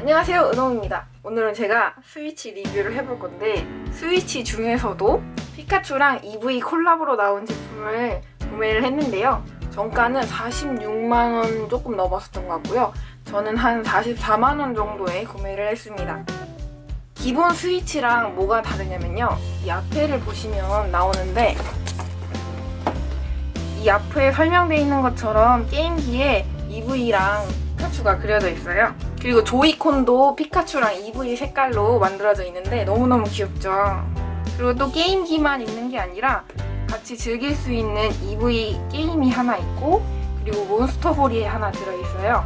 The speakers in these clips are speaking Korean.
안녕하세요 은홍입니다. 오늘은 제가 스위치 리뷰를 해볼 건데 스위치 중에서도 피카츄랑 EV 콜라보로 나온 제품을 구매를 했는데요. 정가는 46만원 조금 넘었었던 것 같고요. 저는 한 44만원 정도에 구매를 했습니다. 기본 스위치랑 뭐가 다르냐면요. 이 앞에를 보시면 나오는데 이 앞에 설명되어 있는 것처럼 게임기에 EV랑 피카츄가 그려져 있어요. 그리고 조이콘도 피카츄랑 EV 색깔로 만들어져 있는데 너무너무 귀엽죠. 그리고 또 게임기만 있는 게 아니라 같이 즐길 수 있는 EV 게임이 하나 있고 그리고 몬스터볼이 하나 들어있어요.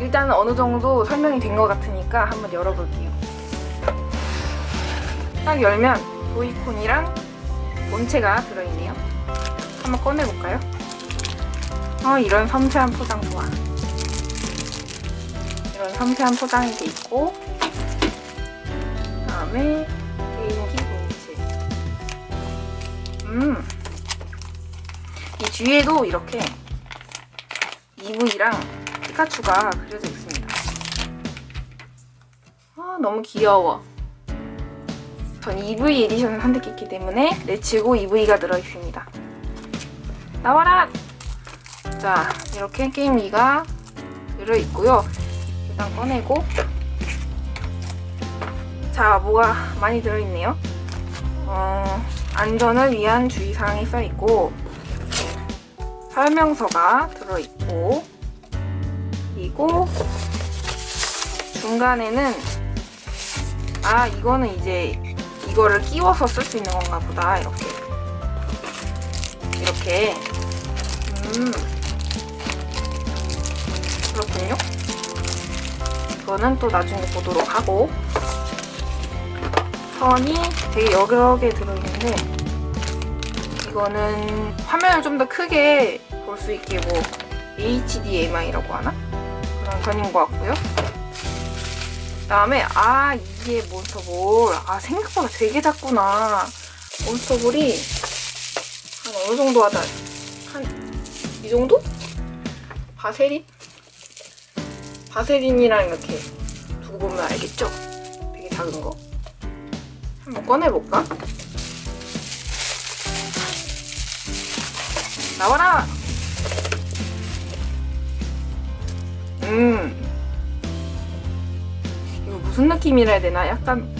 일단은 어느 정도 설명이 된 것 같으니까 한번 열어볼게요. 딱 열면 조이콘이랑 본체가 들어있네요. 한번 꺼내볼까요? 어, 이런 섬세한 포장 좋아. 이런 섬세한 포장이 돼 있고, 그다음에 게임기 본체. 음, 이 뒤에도 이렇게 EV랑 피카츄가 그려져 있습니다. 아, 너무 귀여워. 전 EV 에디션을 선택했기 때문에 레츠고 EV가 들어있습니다. 나와라! 자, 이렇게 게임기가 들어있고요. 일단 꺼내고 자, 뭐가 많이 들어있네요. 어, 안전을 위한 주의사항이 써있고 설명서가 들어있고 그리고 중간에는 아, 이거는 이제 이거를 끼워서 쓸 수 있는 건가 보다. 이렇게 이렇게 음 거는 또 나중에 보도록 하고 선이 되게 여러 개 들어있는데 이거는 화면을 좀 더 크게 볼 수 있게 뭐 HDMI라고 하나? 그런 선인 것 같고요. 그 다음에 아 이게 몬스터볼 아 생각보다 되게 작구나 몬스터볼이 한 어느 정도 하다 한 이 정도? 바세린? 바세린이랑 이렇게 두고 보면 알겠죠? 되게 작은 거 한번 꺼내볼까? 나와라! 음 이거 무슨 느낌이라 해야 되나? 약간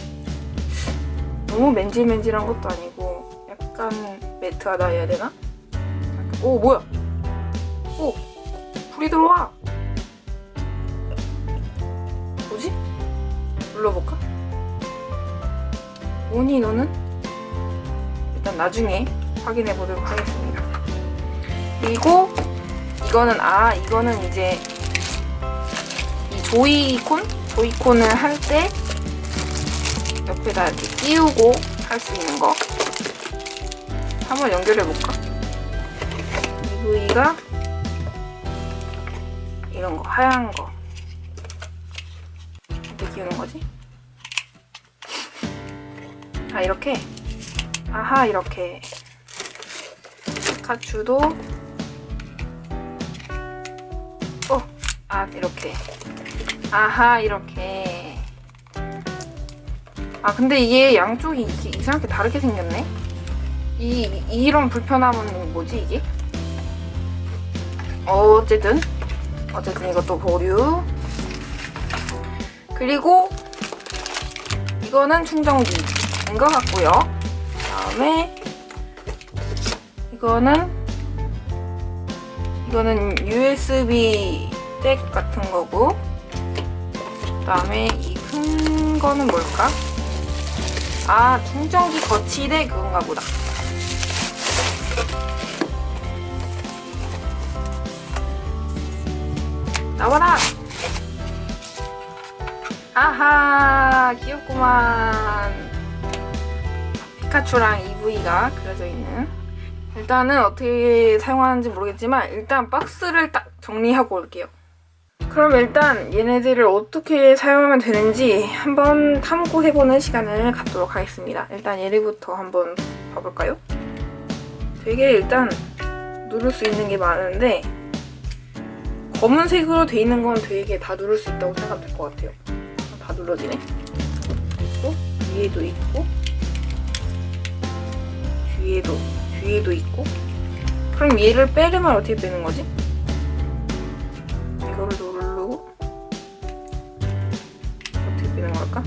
너무 맨질맨질한 것도 아니고 약간 매트하다 해야 되나? 오 뭐야? 오 불이 들어와. 눌러볼까? 뭐니 너는? 일단 나중에 확인해 보도록 하겠습니다. 그리고 이거는 아 이거는 이제 이 조이콘 조이콘을 할 때 옆에다 이렇게 끼우고 할 수 있는 거 한번 연결해 볼까? EV가 이런 거 하얀 거 어떻게 끼우는 거지? 아 이렇게? 아하 이렇게. 피카츄도. 어 아 이렇게. 아하 이렇게. 아 근데 이게 양쪽이 이렇게 이상하게 다르게 생겼네? 이 이런 불편함은 뭐지 이게? 어쨌든 어쨌든 이것도 보류. 그리고 이거는 충전기 인것 같고요 다음에 이거는 이거는 USB 잭 같은 거고 그다음에 이 큰 거는 뭘까? 아 충전기 거치대 그건가 보다. 나와라! 아하 귀엽구만 피카츄랑 EV가 그려져 있는 일단은 어떻게 사용하는지 모르겠지만 일단 박스를 딱 정리하고 올게요 그럼 일단 얘네들을 어떻게 사용하면 되는지 한번 탐구해보는 시간을 갖도록 하겠습니다. 일단 얘네부터 한번 봐볼까요? 되게 일단 누를 수 있는 게 많은데 검은색으로 돼 있는 건 되게 다 누를 수 있다고 생각될 것 같아요. 다 눌러지네. 있고 위에도 있고 뒤에도 뒤에도 있고. 그럼 얘를 빼려면 어떻게 빼는 거지? 이거를 누르고 어떻게 빼는 걸까?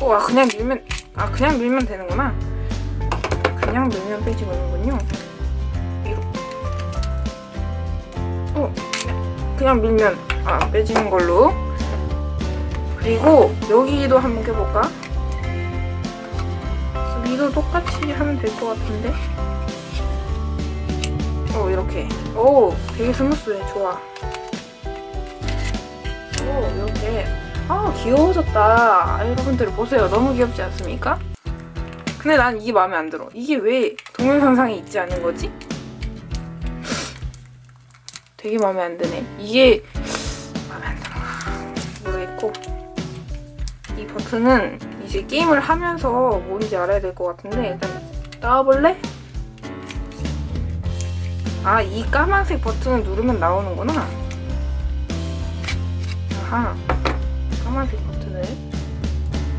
오, 아 그냥 밀면 아 그냥 밀면 되는구나. 그냥 밀면 빼지 않는군요. 어, 그냥 밀면 아 빼지는 걸로. 그리고 여기도 한번 껴볼까? 위도 똑같이 하면 될 것 같은데. 어 이렇게. 오 되게 스무스해 좋아. 오 이렇게. 아 귀여워졌다. 아, 여러분들 보세요. 너무 귀엽지 않습니까? 근데 난 이게 마음에 안 들어. 이게 왜 동영상상에 있지 않은 거지? 되게 마음에 안 드네. 이게 마음에 안 들어. 모르겠고. 이 버튼은 이제 게임을 하면서 뭔지 알아야 될 것 같은데 일단 나와볼래? 아, 이 까만색 버튼을 누르면 나오는구나. 아하. 까만색 버튼을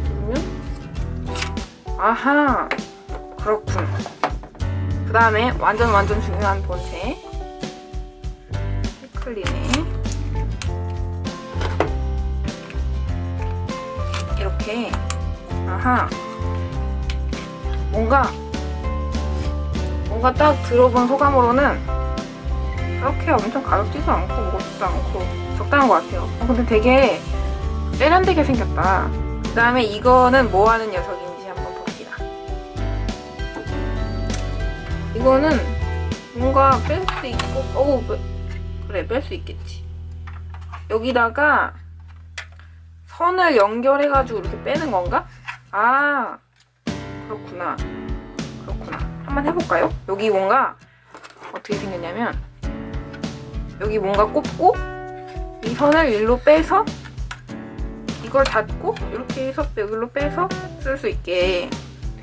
누르면 아하. 그렇군. 그 다음에 완전 완전 중요한 본체. 클리네. 이렇게. 아하. 뭔가 뭔가 딱 들어본 소감으로는 그렇게 엄청 가볍지도 않고 무겁지도 않고 적당한 것 같아요. 어, 근데 되게 세련되게 생겼다. 그 다음에 이거는 뭐 하는 녀석인지 한번 봅시다. 이거는 뭔가 뺄 수 있고, 오, 그래, 뺄 수 있겠지. 여기다가 선을 연결해가지고 이렇게 빼는 건가? 아, 그렇구나. 그렇구나. 한번 해볼까요? 여기 뭔가 어떻게 생겼냐면 여기 뭔가 꼽고 이 선을 일로 빼서 이걸 닫고 이렇게 해서 여기로 빼서 쓸 수 있게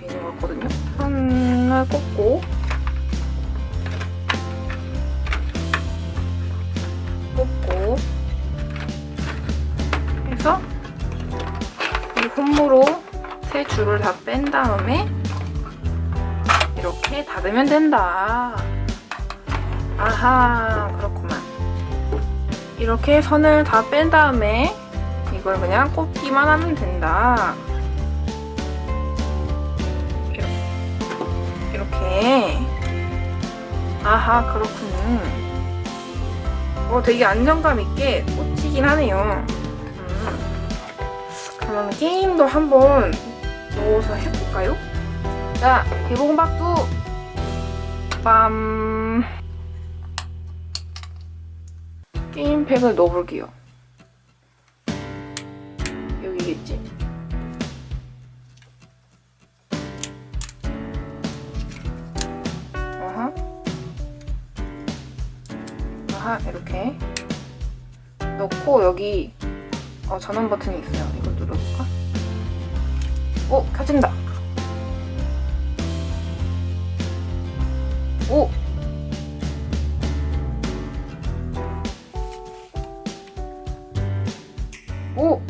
돼 있는 것 같거든요. 선을 꼽고 닫으면 된다. 아하, 그렇구만. 이렇게 선을 다 뺀 다음에 이걸 그냥 꼽기만 하면 된다. 이렇게. 이렇게. 아하, 그렇군. 어, 되게 안정감 있게 꽂히긴 하네요. 음. 그러면 게임도 한번 넣어서 해볼까요? 자, 개봉박두 빰 게임팩을 넣어볼게요. 여기겠지? 아하. 아하, 이렇게 넣고 여기 어, 전원 버튼이 있어요. 이걸 눌러볼까? 오, 켜진다. 오! 오!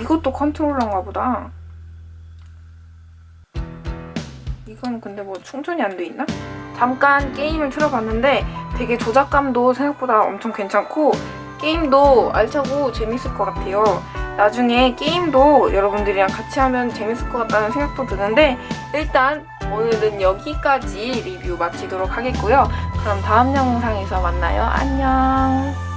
이것도 컨트롤러인가 보다. 이건 근데 뭐 충전이 안 돼 있나? 잠깐 게임을 틀어봤는데 되게 조작감도 생각보다 엄청 괜찮고 게임도 알차고 재밌을 것 같아요. 나중에 게임도 여러분들이랑 같이 하면 재밌을 것 같다는 생각도 드는데 일단 오늘은 여기까지 리뷰 마치도록 하겠고요. 그럼 다음 영상에서 만나요. 안녕.